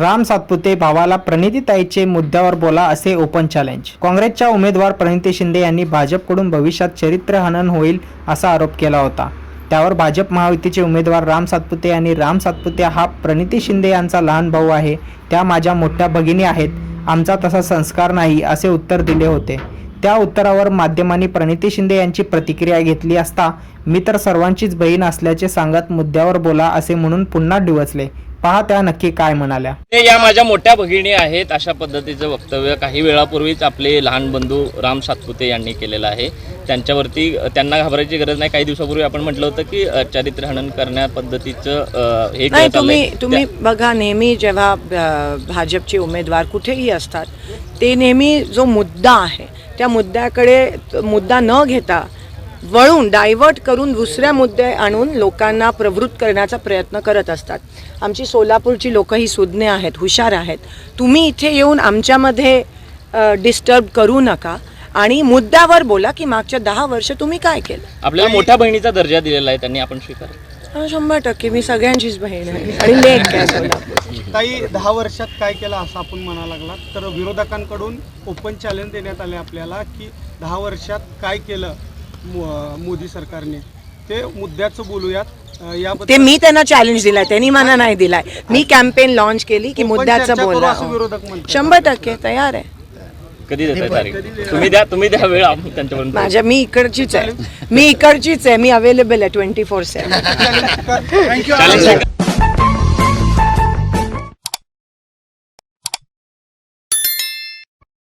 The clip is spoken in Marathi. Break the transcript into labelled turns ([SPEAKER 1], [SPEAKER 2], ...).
[SPEAKER 1] राम सातपुते भावाला प्रणितीताईचे मुद्द्यावर बोला असे ओपन चॅलेंज काँग्रेसच्या उमेदवार प्रणिती शिंदे यांनी भाजपकडून भविष्यात चरित्र हनन होईल असा आरोप केला होता. त्यावर भाजप महायुतीचे उमेदवार राम सातपुते आणि राम सातपुते हा प्रणिती शिंदे यांचा लहान भाऊ आहे. त्या माझ्या मोठ्या भगिनी आहेत. आमचा तसा संस्कार नाही असे उत्तर दिले होते. त्या उत्तरावर माध्यमांनी प्रणिती शिंदे यांची प्रतिक्रिया घेतली असता मी तर सर्वांचीच बहीण असल्याचे सांगत मुद्द्यावर बोला असे म्हणून पुन्हा डिवचले. पहा त्या नक्की काय म्हणाल्या.
[SPEAKER 2] ते या माझ्या मोठ्या भगिनी आहेत. अशा पद्धतीचं वक्तव्य काही वेळापूर्वीच आपले लहान बंधू राम सातपुते यांनी केलेलं आहे. त्यांच्यावरती त्यांना घाबरायची गरज नाही. काही दिवसापूर्वी आपण म्हटलं होतं की अ, चारित्र्यहनन करण्या पद्धतीचं हे
[SPEAKER 3] नाही तुम्ही. तुम्ही बघा नेहमी जेव्हा भाजपचे उमेदवार कुठेही असतात ते नेहमी जो मुद्दा आहे त्या मुद्द्याकडे मुद्दा न घेता वळून डायव्हर्ट करून दुसऱ्या मुद्दे आणून लोकांना प्रवृत्त करण्याचा प्रयत्न करत असतात. आमची सोलापूरची लोकं ही सुज्ञ आहेत हुशार आहेत. तुम्ही इथे येऊन आमच्यामध्ये डिस्टर्ब करू नका. आणि मुद्द्यावर बोला की मागच्या दहा वर्ष तुम्ही काय केलं?
[SPEAKER 2] आपल्याला मोठ्या बहिणीचा दर्जा दिलेला आहे त्यांनी आपण स्वीकार.
[SPEAKER 3] हा, शंभर टक्के मी सगळ्यांचीच बहीण आहे. आणि लेख काय
[SPEAKER 4] काही दहा वर्षात काय केलं असं आपण म्हणा लागला? तर विरोधकांकडून ओपन चॅलेंज देण्यात आले आपल्याला की दहा वर्षात काय केलं मो- मोदी सरकारने? ते मुद्द्याचं बोलूयात. अं,
[SPEAKER 3] ते
[SPEAKER 4] याबद्दल
[SPEAKER 3] मी त्यांना चॅलेंज दिलाय त्यांनी मला नाही दिलाय. मी कॅम्पेन लॉन्च केली की मुद्द्याचं
[SPEAKER 4] चर्चा करू
[SPEAKER 3] बोला.
[SPEAKER 4] असं विरोधक म्हणतात.
[SPEAKER 3] शंभर टक्के तयार आहे.
[SPEAKER 2] कधी देताय तारीख? तुम्ही द्या तुम्ही द्या वेळ त्यांच्यापर्यंत.
[SPEAKER 3] माझ्या मी इकडचीच आहे. मी इकडचीच आहे. मी अवेलेबल आहे ट्वेंटी फोर सेवन
[SPEAKER 2] चॅलेंज